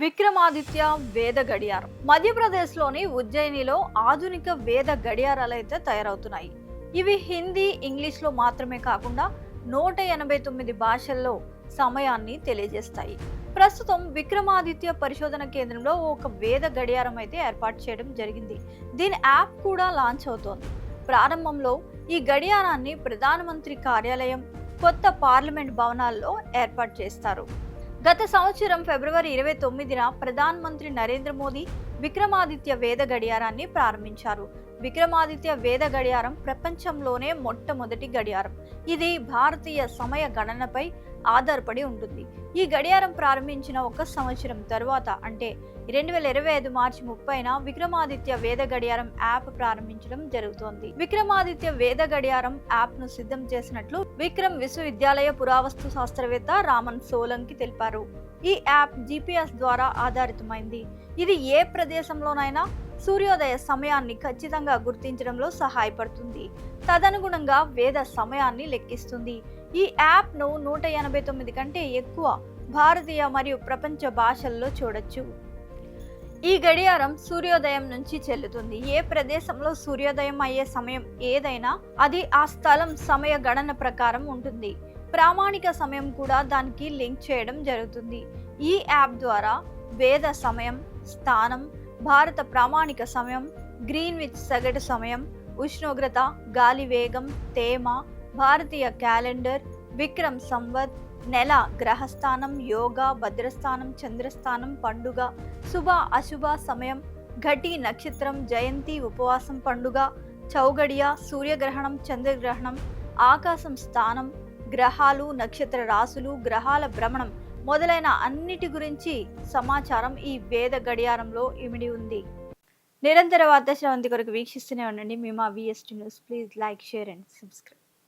విక్రమాదిత్య వేద గడియారం. మధ్యప్రదేశ్లోని ఉజ్జయినిలో ఆధునిక వేద గడియారాలు అయితే తయారవుతున్నాయి. ఇవి హిందీ ఇంగ్లీష్లో మాత్రమే కాకుండా నూట ఎనభై తొమ్మిది భాషల్లో సమయాన్ని తెలియజేస్తాయి. ప్రస్తుతం విక్రమాదిత్య పరిశోధన కేంద్రంలో ఒక వేద గడియారం అయితే ఏర్పాటు చేయడం జరిగింది. దీని యాప్ కూడా లాంచ్ అవుతోంది. ప్రారంభంలో ఈ గడియారాన్ని ప్రధానమంత్రి కార్యాలయం కొత్త పార్లమెంట్ భవనాల్లో ఏర్పాటు చేస్తారు. గత సంవత్సరం ఫిబ్రవరి ఇరవై తొమ్మిదిన ప్రధాన మంత్రి నరేంద్ర మోదీ విక్రమాదిత్య వేద గడియారాన్ని ప్రారంభించారు. విక్రమాదిత్య వేద గడియారం ప్రపంచంలోనే మొట్టమొదటి గడియారం. ఇది భారతీయ సమయ గణనపై ఆధారపడి ఉంటుంది. ఈ గడియారం ప్రారంభించిన ఒక సంవత్సరం తరువాత అంటే రెండు వేల ఇరవై ఐదు మార్చి ముప్పైన విక్రమాదిత్య వేద గడియారం యాప్ ప్రారంభించడం జరుగుతోంది. విక్రమాదిత్య వేద గడియారం యాప్ను సిద్ధం చేసినట్లు విక్రమ్ విశ్వవిద్యాలయ పురావస్తు శాస్త్రవేత్త రామన్ సోలంకి తెలిపారు. ఈ యాప్ జిపిఎస్ ద్వారా ఆధారితమైంది. ఇది ఏ ప్రదేశంలోనైనా సూర్యోదయ సమయాన్ని ఖచ్చితంగా గుర్తించడంలో సహాయపడుతుంది. తదనుగుణంగా వేద సమయాన్ని లెక్కిస్తుంది. ఈ యాప్ను నూట ఎనభై తొమ్మిది కంటే ఎక్కువ భారతీయ మరియు ప్రపంచ భాషల్లో చూడొచ్చు. ఈ గడియారం సూర్యోదయం నుంచి చెల్లుతుంది. ఏ ప్రదేశంలో సూర్యోదయం అయ్యే సమయం ఏదైనా అది ఆ స్థలం సమయ గణన ప్రకారం ఉంటుంది. ప్రామాణిక సమయం కూడా దానికి లింక్ చేయడం జరుగుతుంది. ఈ యాప్ ద్వారా వేద సమయం స్థానం భారత ప్రామాణిక సమయం గ్రీన్విచ్ సగటు సమయం ఉష్ణోగ్రత గాలి వేగం తేమ భారతీయ క్యాలెండర్ విక్రమ్ సంవత్ నెల గ్రహస్థానం యోగా భద్రస్థానం చంద్రస్థానం పండుగ శుభ అశుభ సమయం ఘటి నక్షత్రం జయంతి ఉపవాసం పండుగ చౌగడియ సూర్యగ్రహణం చంద్రగ్రహణం ఆకాశం స్థానం గ్రహాలు నక్షత్ర రాసులు గ్రహాల భ్రమణం మొదలైన అన్నిటి గురించి సమాచారం ఈ వేద గడియారంలో ఇమిడి ఉంది. నిరంతర వార్త శ్రవంతి కొరకు వీక్షిస్తూనే ఉండండి. మేము మా VST news please like share and subscribe